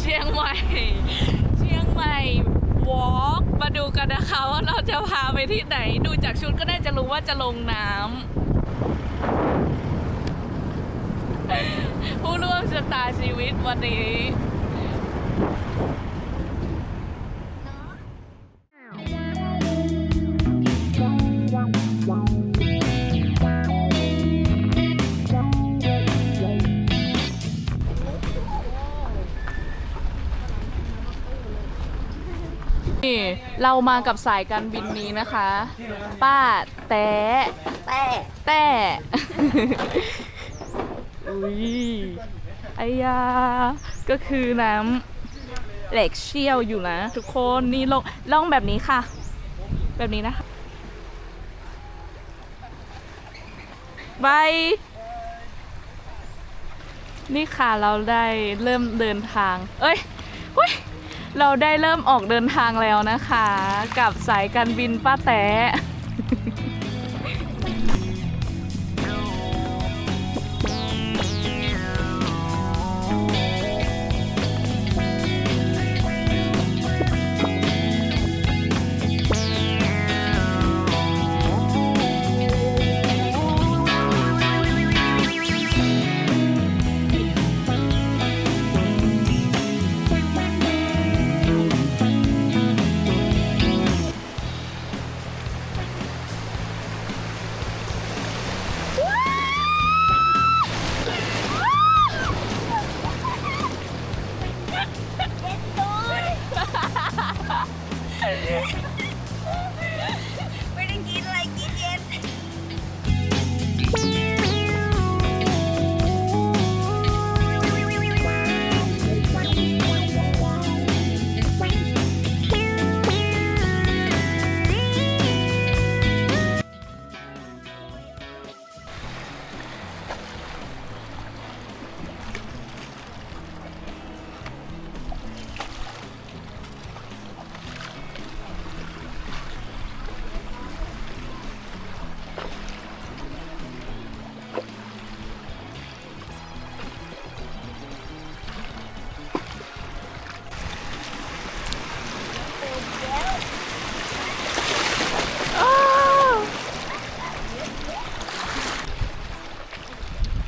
เชียงใหม่ เชียงใหม่วอล์กมาดูกันนะคะว่าเราจะพาไปที่ไหน ดูจากชุดก็น่าจะรู้ว่าจะลงน้ำผู้ร่วมชะตาชีวิตวันนี้ นี่เรามากับสายการบินนี้นะคะ ป้าแต้แต่แต่อุ้ยไอ้ยา ก็คือน้ำเหล็กเชี่ยวอยู่นะ ทุกคนนี่ลงล่องแบบนี้ค่ะ แบบนี้นะคะบายนี่ค่ะเราได้เริ่มเดินทาง เอ้ยเฮ้ย เราได้เริ่มออกเดินทางแล้วนะคะ กับสายการบินป้าแตะ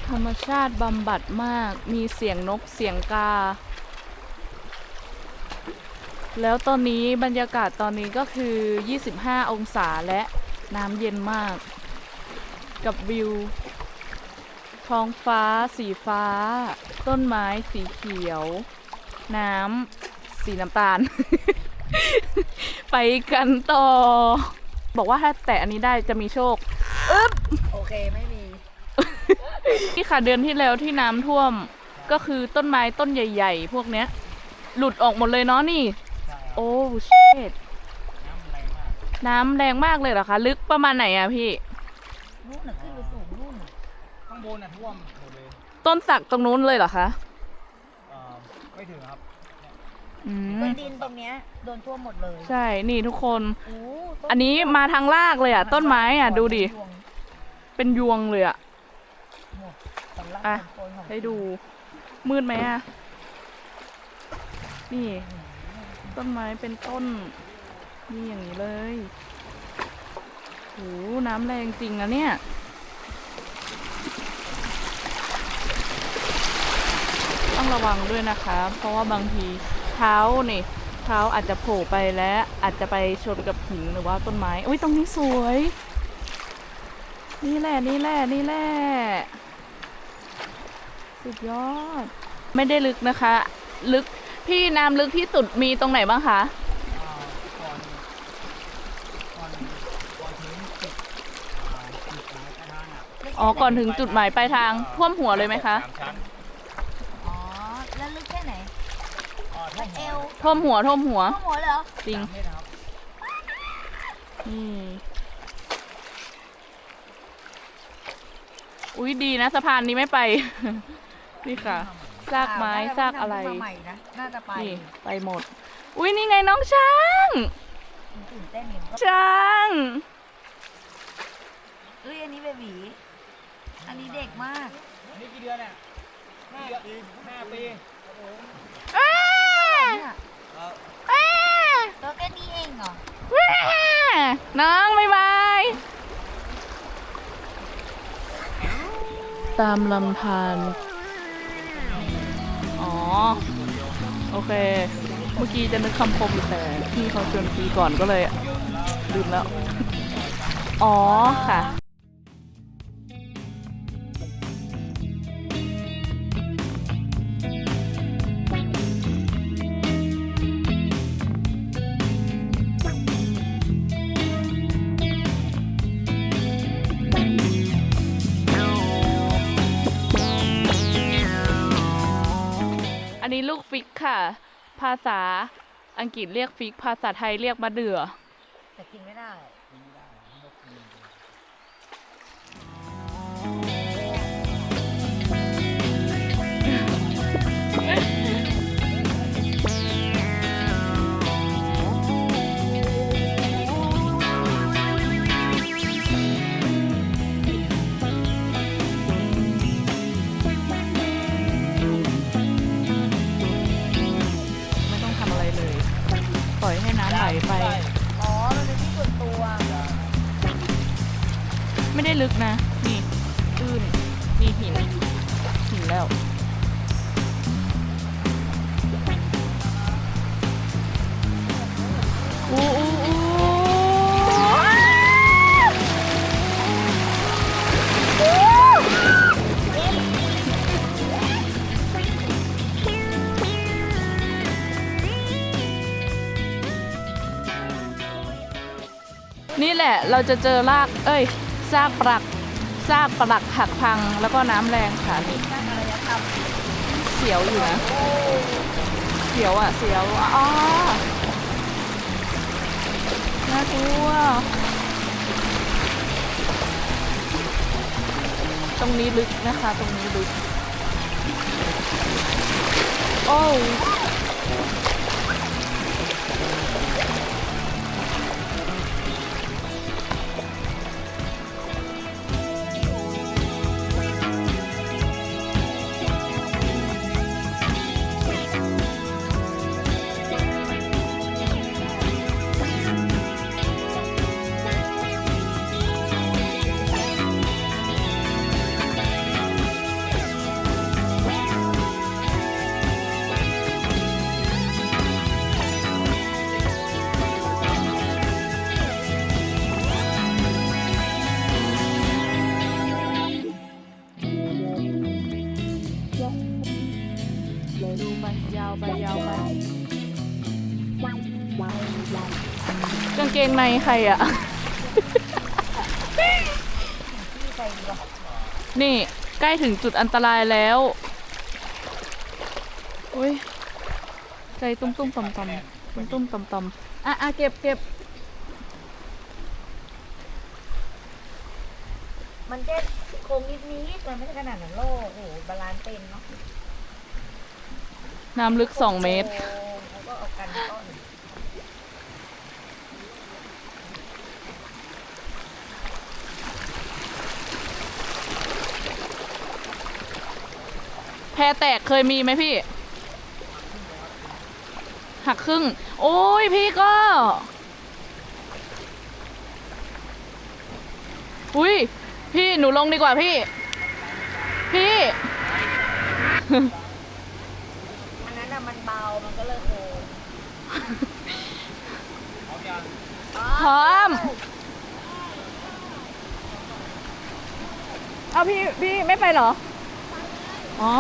ธรรมชาติบำบัดมาก มีเสียงนกเสียงกา แล้วตอนนี้บรรยากาศตอนนี้ก็คือ 25 องศาและน้ำเย็นมาก กับวิว ท้องฟ้า สีฟ้า ต้นไม้สีเขียว น้ำสีน้ำตาล ไปกันต่อ บอกว่าถ้าแตะอันนี้ได้จะมีโชคโอเค ไม่มี ที่ค่ะเดือนที่แล้วที่น้ำท่วมก็คือต้นไม้ต้นใหญ่ ๆ พวกเนี้ย หลุดออกหมดเลยเนาะนี่ โอ้เชิดน้ำแรงมากเลยเหรอคะ ลึกประมาณไหนอะพี่ นู่นน่ะขึ้นไปสูงนู่นน่ะข้างบนน่ะท่วมหมดเลยต้นสักตรงนู้นเลยเหรอคะ เอ่อไม่ถึงครับ อืมบนดินตรงเนี้ยโดนท่วมหมดเลยใช่ นี่ทุกคนโอ้อันนี้มาทางลากเลยอะต้นไม้อะดูดิ เป็นยวงเลยอะหมด สำหรับอะคนของให้ดู มืดไหมอะ นี่ ต้นไม้เป็นต้น นี่อย่างนี้เลยโหน้ำแรงจริงนะเนี่ย ต้องระวังด้วยนะคะ เพราะว่าบางทีเท้านี่ เท้าอาจจะโผล่ไปและอาจจะไปชนกับหินหรือว่าต้นไม้อุ้ยตรงนี้สวย นี่แหละนี่แหละนี่แหละ สุดยอด ไม่ได้ลึกนะคะ ลึกพี่น้ำลึกที่สุดมีตรงไหนบ้างคะอ่าก่อนก่อนก่อนถึงจุดอ่าจุดหมายปลายทางอะอ๋อก่อนถึงจุดหมายปลายทางท่วมหัวเลยไหมคะสามชั้นอ๋อ แล้วลึกแค่ไหนอ่าท่วมเอหัววท่วมหัวท่วมหัวท่วมหัวเลยเหรอจริงสามเมตรครับนี่อุ้ยดีนะสะพานนี้ไม่ไป นี่ค่ะ ซากไม้น่จซากอะไรเพิ่งทำขึ้นมาใหม่นะน่าจะไปนี่ไปหมด อุ้ยนี่ไงน้องช้าง ตื่นเต้นเห็นก็ช้าง เอ้ยอันนี้เบบีอันนี้เด็กมากอันนี้กี่เดือนเนี่ยห้าเดือนห้าปีอ้าเนี่ยเออแม่ตัวแค่นี้เองเหรอแม่น้องบ๊ายบาย ตามลำธารอ๋อ โอเค เมื่อกี้จะนึกคำคมอยู่แต่พี่เขาชวนคุยก่อนก็เลยลืมแล้ว อ๋อค่ะ ฟิกค่ะ ภาษาอังกฤษเรียกฟิก ภาษาไทยเรียกมะเดื่อ แต่กินไม่ได้ ไม่ได้ลึกนะ นี่ตื้นนี่หิน หินแล้ว โอู้อู้นี่แหละเราจะเจอราก เอ้ย ซากปรักซากปรักหักพังแล้วก็น้ำแรงค่ะนี่เสียวอยู่นะเสียวอะเสียวอะอ๋อน่ากลัวตรงนี้ลึกนะคะ ตรงนี้ลึก โอ้ ไปยาวไปยาวไปกางเกงในใครอะำที่ใครดีวะนี่ใกล้ถึงจุดอันตรายแล้วอุ้ยใจตุ้มตุ้มต่อมต่อมตุ้มตุ้มต่อมต่อมอะอะเก็บเก็บมันแค่โค้งนิดนิดๆมันไม่ใช่ขนาดนั้นโลกโอ้โหบาลานซ์เป็นเนาะ น้ำลึกสองเมตร แพรแตกเคยมีไหมพี่ หักครึ่ง โอ้ยพี่ก็ อุ้ยพี่หนูลงดีกว่าพี่ พี่ อันนั้นอะมันเบา มันก็เลยโค้ง เอาอย่าง พร้อม เอาพี่พี่ไม่ไปเหรอ อ๋อ